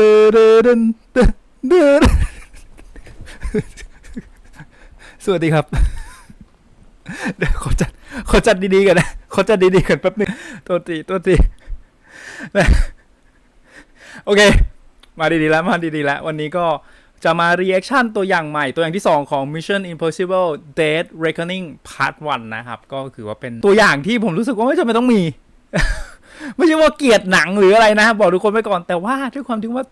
เตอเดเดนเตอเดนสวัสดีครับ เดี๋ยวขอจัดขอจัดดีๆกันนะขอจัดดีๆกันแป๊บนึงตัวตีตัวตีนะโอเค มาดีๆแล้วมาดีๆแล้ว วันนี้ก็จะมา reaction ตัวอย่างใหม่ตัวอย่างที่ 2 ของ Mission Impossible Dead Reckoning Part 1 นะครับ ก็คือว่าเป็นตัวอย่างที่ผมรู้สึกว่าไม่จำเป็นต้องมี ไม่ใช่ว่าเกลียดหนังหรืออะไรนะ บอกทุกคนไปก่อนแต่ว่าด้วยความที่ว่า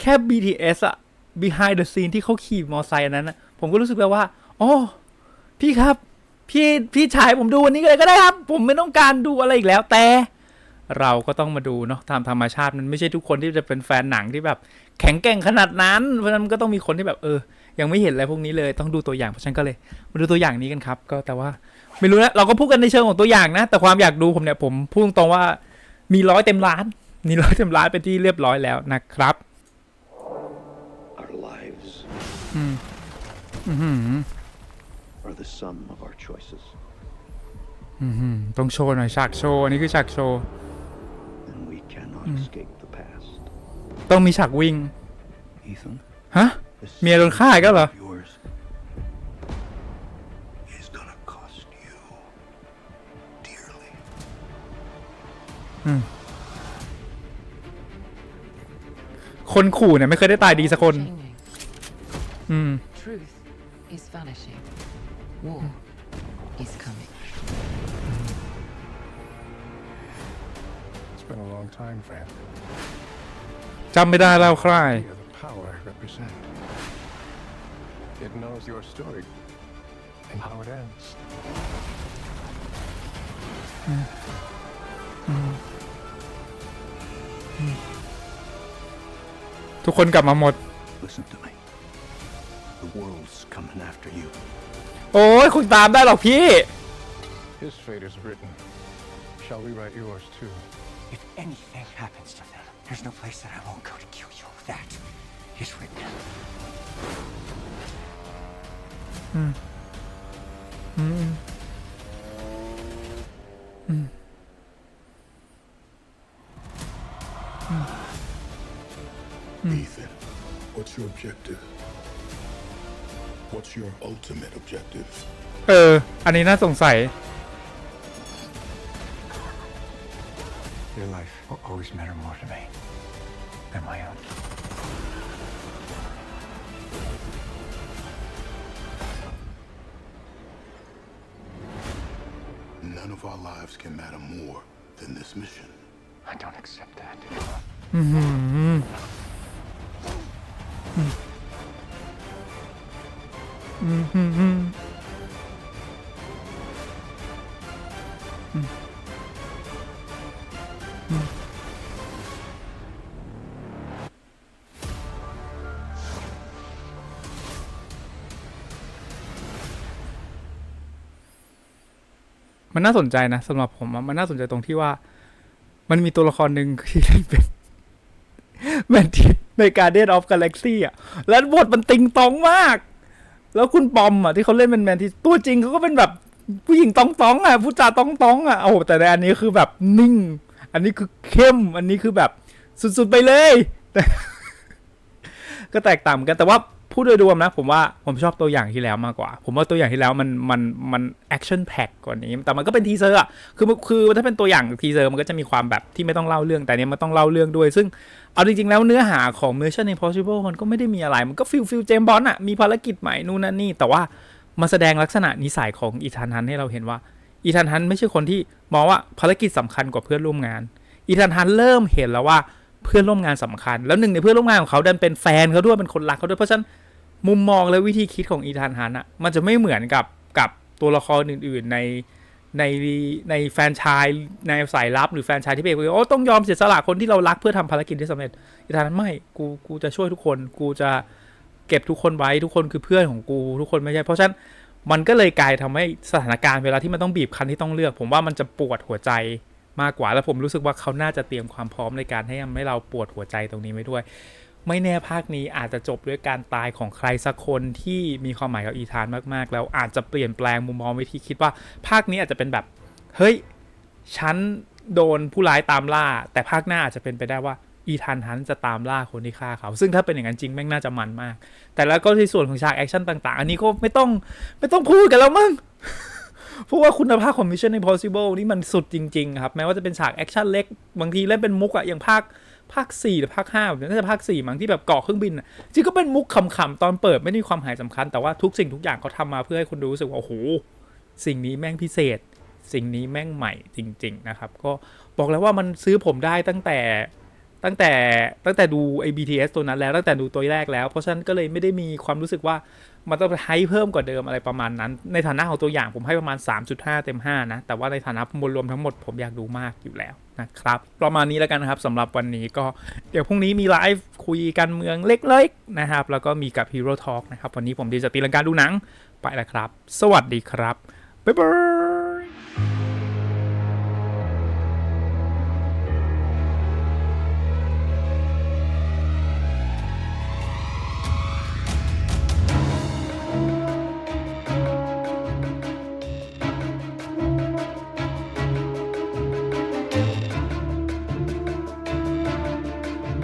แค่ BTS อะ behind the scene ที่เขาขี่มอไซค์อันนั้นนะผมก็รู้สึกแล้วว่าอ๋อพี่ครับ พี่พี่ชายผมดูวันนี้เลยก็ได้ครับ ผมไม่ต้องการดูอะไรอีกแล้วแต่เราก็ต้องมาดูเนาะตามธรรมชาติมันไม่ใช่ทุกคนที่จะเป็นแฟนหนังที่แบบ แข็งแกร่งขนาดนั้น เพราะฉะนั้นก็ต้องมีคนที่แบบเออ ยังไม่เห็นอะไรพวกนี้เลยต้องดูตัวอย่างเพราะฉันก็เลย มาดูตัวอย่างนี้กันครับ ก็แต่ว่าไม่รู้นะเราก็พูดกันในเชิงของตัวอย่างนะ แต่ความอยากดูผมเนี่ยผมพูดตรงว่า มีร้อยเต็มล้าน มีร้อยเต็มล้านเป็นที่เรียบร้อยแล้วนะครับ Our lives อืมอื้อหือ are the sum of our choices, อื้อหือต้องโชว์หน่อยฉากโชว์อันนี้คือฉากโชว์ and we cannot escape the past. ต้องมีฉากวิ่ง Ethan, ฮะ this เมียโดนฆ่าอีก็เหรอ of คนขู่เนี่ยไม่เคยได้ตายดีสักคน Changing. อืม Truth is vanishing. War is coming. It's been a long time, friend. จำไม่ได้แล้วใคร You're the power I represent. It knows your story and how it ends. ทุกคนกลับมาหมด Listen to me. The world's coming after you. โอ้ยคุณตามได้หรอกพี่ His fate is written. Shall we write yours too? If anything happens to them, there's no place that I won't go to kill you. That is written. 'Ethan, objective? What's your ultimate objective? เออ อันนี้น่าสงสัย Your life will always matter more to me than my own. None of our lives can matter more than this mission. I don't accept that. มันน่าสนใจนะสำหรับผมมันน่าสนใจตรงที่ว่า มันมีตัวละครหนึ่งที่เล่นเป็นแมนทิส ในการเดนออฟกาแล็กซี่อะ แล้วบทมันติงตองมาก แล้วคุณปอมอะที่เขาเล่นเป็นแมนที่ตัวจริงเขาก็เป็นแบบผู้หญิงตองตองอะผู้จาตองตองอะโอ้แต่ในอันนี้คือแบบนิ่ง อันนี้คือเข้ม อันนี้คือแบบสุดๆไปเลย ก็แตกต่างกันแต่ว่า พูดโดยรวมนะผมว่าผมชอบตัวอย่างที่แล้วมากกว่า ผมว่าตัวอย่างที่แล้วมันมันมันแอคชั่นแพ็กกว่านี้ แต่มันก็เป็นทีเซอร์อะคือคือถ้าเป็นตัวอย่างทีเซอร์มันก็จะมีความแบบที่ไม่ต้องเล่าเรื่องแต่เนี้ยมันต้องเล่าเรื่องด้วย ซึ่งเอาจริง ๆ แล้วเนื้อหาของ Mission Impossible มันก็ไม่ได้มีอะไร มันก็ฟิลฟิลเจมบอลอะมีภารกิจใหม่นู่นนั่นนี่แต่ว่ามาแสดงลักษณะนิสัยของอีธานฮันให้เราเห็นว่าอีธานฮันไม่ใช่คนที่มองว่าภารกิจสำคัญกว่าเพื่อนร่วมงานอีธานฮันเริ่มเห็นแล้วว่า เพื่อนร่วมงานสำคัญ แล้วหนึ่งในเพื่อนร่วมงานของเขาดันเป็นแฟนเขาด้วยเป็นคนรักเขาด้วยเพราะฉะนั้นมุมมองและวิธีคิดของอีธานฮันอะมันจะไม่เหมือนกับกับตัวละครอื่น ๆ ในในในแฟนชายในสายลับหรือแฟนชายที่เป็นโอ้ต้องยอมเสียสละคนที่เรารักเพื่อทำภารกิจที่สำเร็จอีธานฮันไม่กูกูจะช่วยทุกคน กูจะเก็บทุกคนไว้ทุกคนคือเพื่อนของกู ทุกคนไม่ใช่ เพราะฉะนั้นมันก็เลยกลายทำให้สถานการณ์เวลาที่มันต้องบีบคั้นที่ต้องเลือก ผมว่ามันจะปวดหัวใจ มากกว่าแล้วผมรู้สึกว่าเขาน่าจะเตรียมความพร้อมในการให้ให้เราปวดหัวใจตรงนี้ไว้ด้วย ไม่แน่ภาคนี้อาจจะจบด้วยการตายของใครสักคนที่มีความหมายกับอีธานมากๆ แล้วอาจจะเปลี่ยนแปลงมุมมองวิธีคิดว่า ภาคนี้อาจจะเป็นแบบเฮ้ยฉันโดนผู้ร้ายตามล่า แต่ภาคหน้าอาจจะเป็นไปได้ว่าอีธานฮันจะตามล่าคนที่ฆ่าเขา ซึ่งถ้าเป็นอย่างนั้นจริงแม่งน่าจะมันมาก แต่แล้วก็ในส่วนของฉากแอคชั่นต่าง ๆ อันนี้ก็ไม่ต้องไม่ต้องพูดกันแล้วมั้ง เพราะว่าคุณภาพของ Mission Impossible นี่มันสุดจริง ๆ ครับ แม้ว่าจะเป็นฉากแอคชั่นเล็ก บางทีเล่นเป็นมุกอะอย่างภาคภาค4หรือภาค5แบบน่าจะภาค4มั้งที่แบบเกาะเครื่องบินอะจริงก็เป็นมุกขำๆตอนเปิดไม่มีความหมายสำคัญ แต่ว่าทุกสิ่งทุกอย่างเขาทำมาเพื่อให้คุณรู้สึกว่าโอ้โหสิ่งนี้แม่งพิเศษ สิ่งนี้แม่งใหม่จริง ๆ นะครับ ก็บอกแล้วว่ามันซื้อผมได้ตั้งแต่ตั้งแต่ตั้งแต่ดูไอ้ BTS ตัวนั้นแล้วตั้งแต่ดูตัวแรกแล้ว เพราะฉะนั้นก็เลยไม่ได้มีความรู้สึกว่า มันต้องให้เพิ่มกว่าเดิมอะไรประมาณนั้น ในฐานะของตัวอย่างผมให้ประมาณ 3.5 เต็ม 5 นะ แต่ว่าในฐานะมวลรวมทั้งหมดผมอยากดูมากอยู่แล้วนะครับ ประมาณนี้แล้วกันนะครับสำหรับวันนี้ก็เดี๋ยวพรุ่งนี้มีไลฟ์คุยกันเมืองเล็กๆนะครับ แล้วก็มีกับ Hero Talk นะครับ วันนี้ผมดีจะตีลังการดูหนังไปแล้วครับ สวัสดีครับบ๊ายบาย